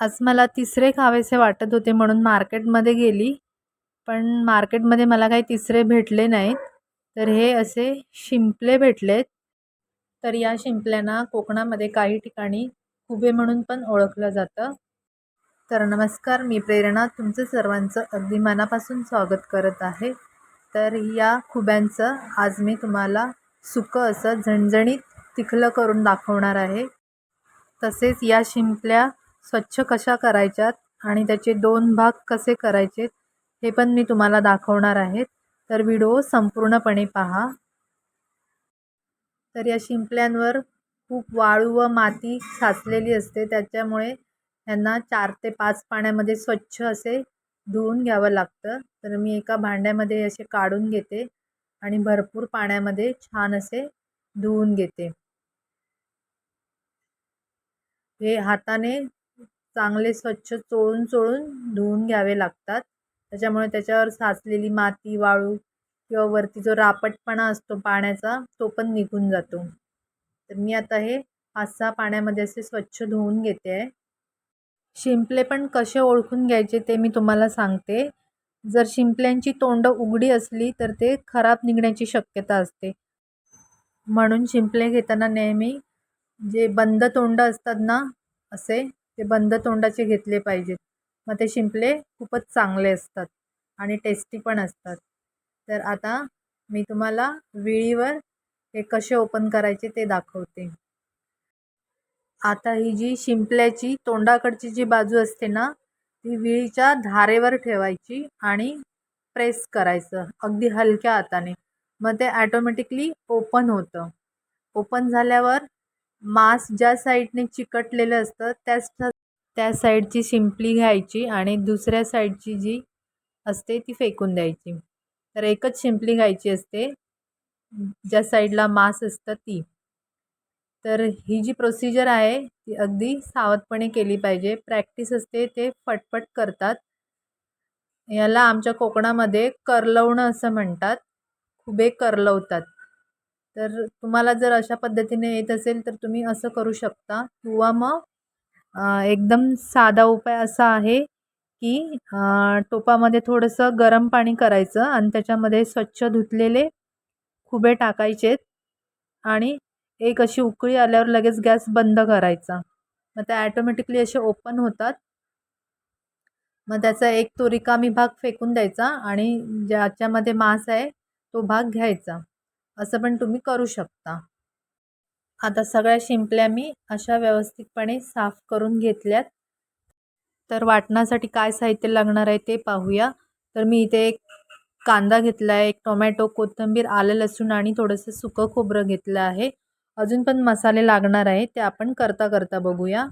आज मला तिसरे खावेसे वाटत होते म्हणून मार्केटमध्ये गेली. पण मार्केटमध्ये मला काही तिसरे भेटले नाहीत. तर हे असे शिंपले भेटलेत. तर या शिंपल्यांना कोकणामध्ये काही ठिकाणी कुबे म्हणून पण ओळखलं जातं. तर नमस्कार मी प्रेरणा. तुमचं सर्वांचं अगदी मनापासून स्वागत करत आहे. तर या खुब्यांचं आज मी तुम्हाला सुकं असं झणझणीत तिखलं करून दाखवणार आहे. तसेच या शिंपल्या स्वच्छ कशा करायच्यात आणि त्याचे दोन भाग कसे करायचे हे पण मी तुम्हाला दाखवणार आहे तर व्हिडिओ संपूर्णपणे पहा. तर या शिंपल्यांवर खूप वाळू व माती साचलेली असते. त्याच्यामुळे त्यांना चार ते पाच पाण्यामध्ये स्वच्छ असे धुवून घ्यावं लागतं. तर मी एका भांड्यामध्ये असे काढून घेते आणि भरपूर पाण्यामध्ये छान असे धुवून घेते. हे हाताने चांगले स्वच्छ चोळून चोळून धुवून घ्यावे लागतात. त्याच्यामुळे त्याच्यावर साचलेली माती वाळू किंवा वरती जो रापटपणा असतो पाण्याचा तो पण निघून जातो. तर मी आता हे पाच सहा पाण्यामध्ये असे स्वच्छ धुवून घेते. आहे शिंपले पण कसे ओळखून घ्यायचे ते मी तुम्हाला सांगते. जर शिंपल्यांची तोंड उघडी असली तर ते खराब निघण्याची शक्यता असते. म्हणून शिंपले घेताना नेहमी जे बंद तोंड असतात ना असे ते बंद तोंडाचे घेतले पाहिजेत. मग ते शिंपले खूपच चांगले असतात आणि टेस्टी पण असतात. तर आता मी तुम्हाला विळीवर हे कसे ओपन करायचे ते दाखवते. आता ही जी शिंपल्याची तोंडाकडची जी बाजू असते ना ती विळीच्या धारेवर ठेवायची आणि प्रेस करायचं अगदी हलक्या हाताने. मग ते ॲटोमॅटिकली ओपन होतं. ओपन झाल्यावर मांस ज्या साईडने चिकटलेलं असतं त्याच त्या साईडची शिंपली घ्यायची आणि दुसऱ्या साईडची जी असते ती फेकून द्यायची. तर एकच शिंपली घ्यायची असते. ज्या साईडला मांस असतं ती. तर ही जी प्रोसिजर आहे ती अगदी सावधपणे केली पाहिजे. प्रॅक्टिस असते ते फटफट करतात. याला आमच्या कोकणामध्ये करलवणं असं म्हणतात. खुबे करलवतात. तर तुम्हाला जर अशा पद्धतीने येत असेल तर तुम्ही असं करू शकता. किंवा मग एकदम साधा उपाय असा आहे की टोपामध्ये थोडंसं गरम पाणी करायचं आणि त्याच्यामध्ये स्वच्छ धुतलेले खुबे टाकायचेत आणि एक अशी उकळी आल्यावर लगेच गॅस बंद करायचा. मग त्या ॲटोमॅटिकली असे ओपन होतात. मग त्याचा एक तो रिकामी भाग फेकून द्यायचा आणि ज्याच्यामध्ये मांस आहे तो भाग घ्यायचा. असं पण तुम्ही करू शकता. आता सगळ्या शिंपल्या मी अशा व्यवस्थितपणे साफ करून घेतल्यात. तर वाटण्यासाठी काय साहित्य लागणार आहे ते पाहूया. तर मी इथे एक कांदा घेतला आहे एक टोमॅटो कोथिंबीर आलं लसूण आणि थोडंसं सुकं खोबरं घेतलं आहे. अजून पण मसाले लागणार आहे ते आपण करता करता बघूया.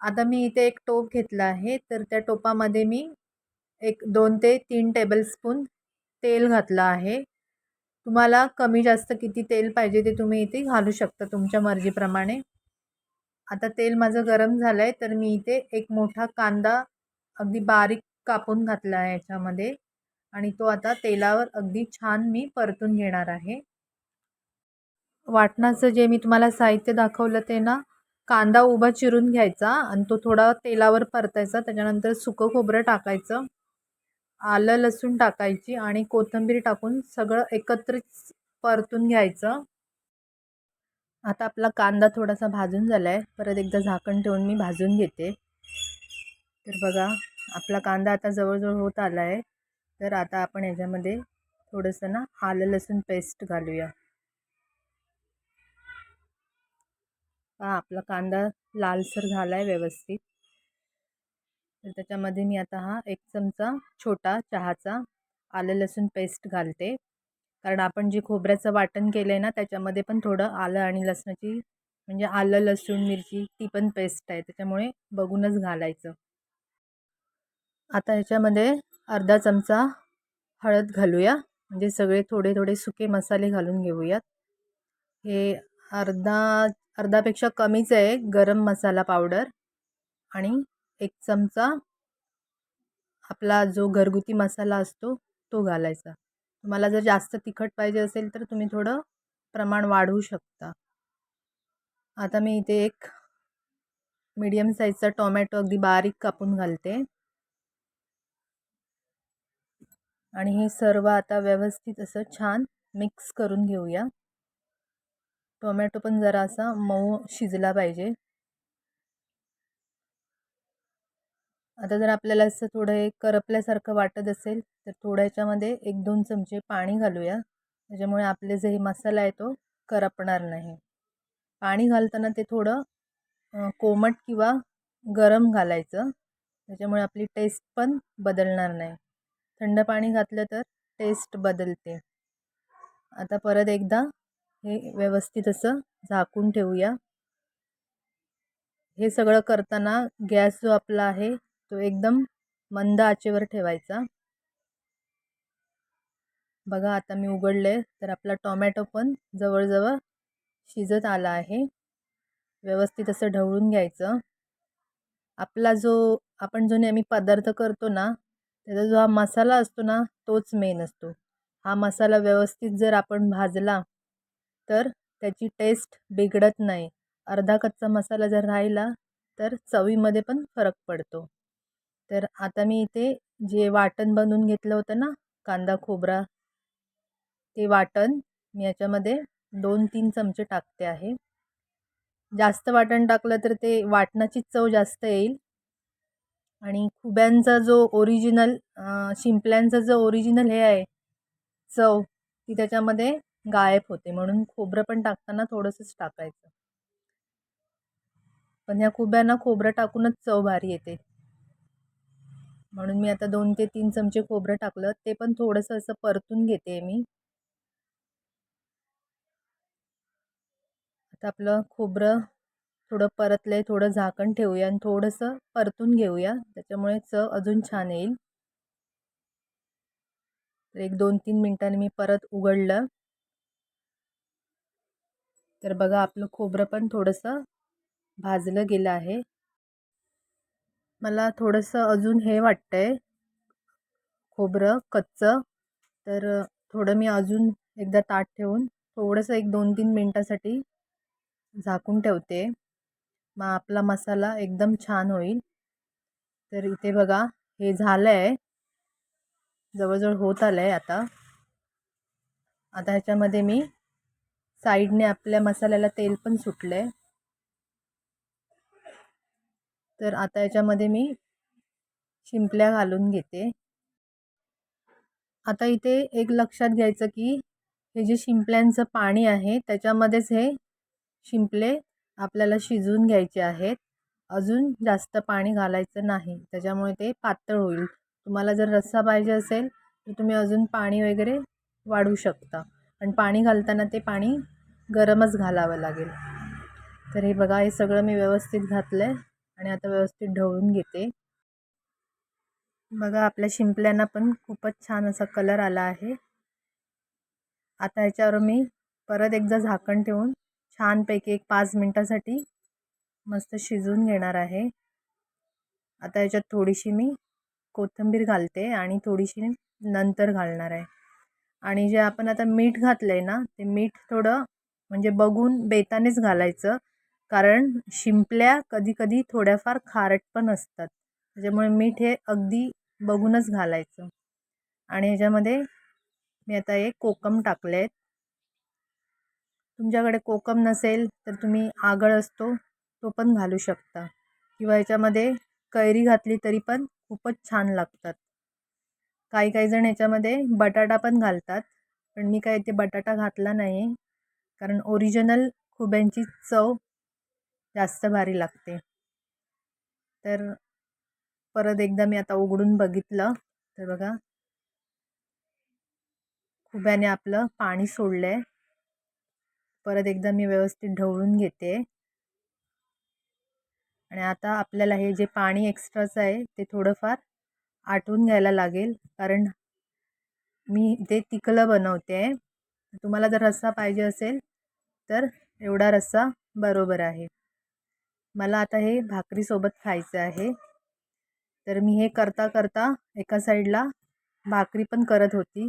आता मी इथे एक टोप घेतला आहे तर त्या टोपामध्ये मी एक दोन ते तीन टेबलस्पून तेल घातलं आहे. तुम्हाला कमी जास्त किती तेल पाहिजे ते तुम्ही इथे घालू शकता तुमच्या मर्जीप्रमाणे. आता तेल माझं गरम झालं आहे तर मी इथे एक मोठा कांदा अगदी बारीक कापून घातला आहे याच्यामध्ये. आणि तो आता तेलावर अगदी छान मी परतून घेणार आहे. वाटणाचं जे मी तुम्हाला साहित्य दाखवलं ते ना कांदा उभा चिरून घ्यायचा आणि तो थोडा तेलावर परतायचा त्याच्यानंतर सुकं खोबरं टाकायचं. आलं लसूण टाकायची आणि कोथिंबीर टाकून सगळं एकत्रित परतून घ्यायचं. आता आपला कांदा थोडासा भाजून झाला आहे परत एकदा झाकण ठेवून मी भाजून घेते. तर बघा आपला कांदा आता जवळजवळ होत आला आहे तर आता आपण याच्यामध्ये थोडंसं ना आलं लसूण पेस्ट घालूया. हा आपला कांदा लालसर झाला आहे व्यवस्थित. तर त्याच्यामध्ये मी आता हा एक चमचा छोटा चहाचा आलं लसूण पेस्ट घालते. कारण आपण जे खोबऱ्याचं वाटण केलं आहे ना त्याच्यामध्ये पण थोडं आलं आणि लसणाची म्हणजे आलं लसूण मिरची ती पण पेस्ट आहे. त्याच्यामुळे बघूनच घालायचं. आता ह्याच्यामध्ये अर्धा चमचा हळद घालूया. म्हणजे सगळे थोडे थोडे सुके मसाले घालून घेऊयात. हे अर्धा अर्धापेक्षा कमीच आहे गरम मसाला पावडर आणि एक चमचा आपला जो घरगुती मसाला असतो तो घालायचा. तुम्हाला जर जास्त तिखट पाहिजे असेल तर तुम्ही थोडं प्रमाण वाढवू शकता. आता मी इथे एक मीडियम साईजचा टोमॅटो अगदी बारीक कापून घालते. आणि हे सर्व आता व्यवस्थित असं छान मिक्स करून घेऊया. टोमॅटो पण जरा असा मऊ शिजला पाहिजे. आता जर आपल्याला असं थोडं हे करपल्यासारखं वाटत असेल तर थोड्या याच्यामध्ये एक दोन चमचे पाणी घालूया. त्याच्यामुळे आपले जे हे मसाला आहे तो करपणार नाही. पाणी घालताना ते थोडं कोमट किंवा गरम घालायचं. त्याच्यामुळे आपली टेस्ट पण बदलणार नाही. थंड पाणी घातलं तर टेस्ट बदलते. आता परत एकदा हे व्यवस्थित असं झाकून ठेवूया. हे सगळं करताना गॅस जो आपला आहे तो एकदम मंद आचेवर ठेवायचा. बघा आता मी उघडले तर आपला टोमॅटो पण जवळजवळ शिजत आला आहे. व्यवस्थित असं ढवळून घ्यायचं. आपला जो आपण जो नेहमी पदार्थ करतो ना त्याचा जो हा मसाला असतो ना तोच मेन असतो. हा मसाला व्यवस्थित जर आपण भाजला तर त्याची टेस्ट बिघडत नाही. अर्धा कच्चा मसाला जर राहिला तर चवीमध्ये पण फरक पडतो. तर आता मी इथे जे वाटण बनवून घेतलं होतं ना कांदा खोबरा ते वाटण मी याच्यामध्ये दोन तीन चमचे टाकते आहे. जास्त वाटण टाकलं तर ते वाटणाची चव जास्त येईल. आणि खुब्यांचा जो ओरिजिनल शिंपल्यांचा जो ओरिजिनल हे आहे चव ती त्याच्यामध्ये गायब होते. म्हणून खोबरं पण टाकताना थोडंसंच टाकायचं. पण ह्या खुब्यांना खोबरं टाकूनच चव भारी येते. म्हणून मी आता दोन ते तीन चमचे खोबरं टाकलं ते पण थोडंसं असं परतून घेते मी. आता आपलं खोबरं थोडं परतलं आहे थोडं झाकण ठेवूया आणि थोडंसं परतून घेऊया. त्याच्यामुळे चव अजून छान येईल. तर एक दोन तीन मिनटांनी मी परत उघडलं. तर बघा आपलं खोबरं पण थोडंसं भाजलं गेलं आहे. मला थोडंसं अजून हे वाटतं आहे खोबरं कच्चं. तर थोडं मी अजून एकदा ताट ठेवून थोडंसं एक दोन तीन मिनटासाठी झाकून ठेवते. मग आपला मसाला एकदम छान होईल. तर इथे बघा हे झालं आहे जवळजवळ होत आलं आहे आता. आता ह्याच्यामध्ये मी साईडने आपल्या मसाल्याला तेल पण सुटलं आहे तर आता याच्यामध्ये मी शिंपल्या घालून घेते. आता इथे एक लक्षात घ्यायचं की हे जे शिंपल्यांचं पाणी आहे त्याच्यामध्येच हे शिंपले आपल्याला शिजवून घ्यायचे आहेत. अजून जास्त पाणी घालायचं नाही. त्याच्यामुळे ते पातळ होईल. तुम्हाला जर रस्सा पाहिजे असेल तर तुम्ही अजून पाणी वगैरे वाढवू शकता. पण पाणी घालताना ते पाणी गरमच घालावं लागेल. तर हे बघा हे सगळं मी व्यवस्थित घातलं आहे आणि आता व्यवस्थित ढवळून घेते. बघा आपल्या शिंपल्यांना पण खूपच छान असा कलर आला आहे. आता ह्याच्यावर मी परत एकदा झाकण ठेवून छानपैकी एक पाच मिनटासाठी मस्त शिजवून घेणार आहे. आता याच्यात थोडीशी मी कोथिंबीर घालते आणि थोडीशी नंतर घालणार आहे. आणि जे आपण आता मीठ घातलं आहे ना ते मीठ थोडं म्हणजे बघून बेतानेच घालायचं. कारण शिंपल्या कधीकधी थोड्याफार खारट पण असतात. त्याच्यामुळे मीठ हे अगदी बघूनच घालायचं. आणि ह्याच्यामध्ये मी आता एक कोकम टाकले आहेत तुमच्याकडे कोकम नसेल तर तुम्ही आगळ असतो तो पण घालू शकता. किंवा याच्यामध्ये कैरी घातली तरी पण खूपच छान लागतात. काही काही जण याच्यामध्ये बटाटा पण घालतात पण मी काय ते बटाटा घातला नाही. कारण ओरिजिनल खुब्यांची चव जास्त भारी लागते. तर परत एकदा मी आता उघडून बघितलं तर बघा. खुब्याने आपलं पाणी सोडलं आहे परत एकदा मी व्यवस्थित ढवळून घेते. आणि आता आपल्याला हे जे पाणी एक्स्ट्राचं आहे ते थोडंफार आटवून घ्यायला लागेल. कारण मी ते तिकलं बनवते. आहे तुम्हाला जर रस्सा पाहिजे असेल तर एवढा रस्सा बरोबर आहे. मला आता हे भाकरीसोबत खायचं आहे. तर मी हे करता करता एका साईडला भाकरी पण करत होती.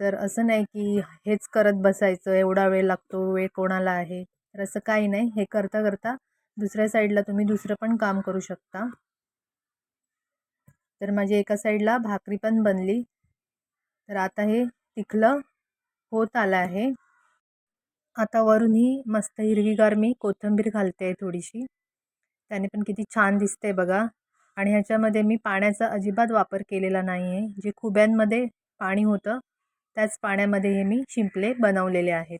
तर असं नाही की हेच करत बसायचं एवढा वेळ लागतो वेळ कोणाला आहे? तर असं काही नाही हे करता करता दुसऱ्या साईडला तुम्ही दुसरं पण काम करू शकता. तर माझी एका साईडला भाकरी पण बनली. तर आता हे तिखलं होत आलं आहे. आता वरून ही मस्त हिरवीगार मी कोथिंबीर घालते आहे थोडीशी. त्याने पण किती छान दिसते बघा. आणि ह्याच्यामध्ये मी पाण्याचा अजिबात वापर केलेला नाही आहे जे खुब्यांमध्ये पाणी होतं त्याच पाण्यामध्ये हे मी शिंपले बनवलेले आहेत.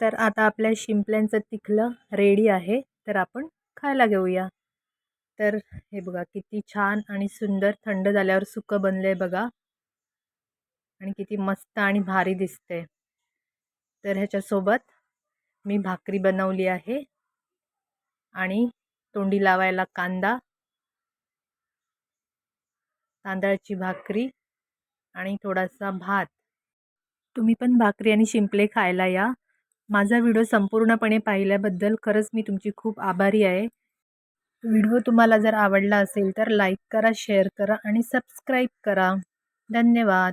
तर आता आपल्या शिंपल्यांचं तिखलं रेडी आहे तर आपण खायला घेऊया. तर हे बघा किती छान आणि सुंदर थंड झाल्यावर सुकं बनलं आहे बघा. आणि किती मस्त आणि भारी दिसते. तर ह्याच्यासोबत मी भाकरी बनवली आहे. आणि तोंडी लावायला कांदा. तांदळाची भाकरी. आणि थोडासा भात. तुम्ही पण भाकरी आणि शिंपले खायला या. माझा व्हिडिओ संपूर्णपणे पाहिल्याबद्दल खरंच मी तुमची खूप आभारी आहे. व्हिडिओ तुम्हाला जर आवडला असेल तर लाईक करा शेअर करा आणि सबस्क्राईब करा. धन्यवाद.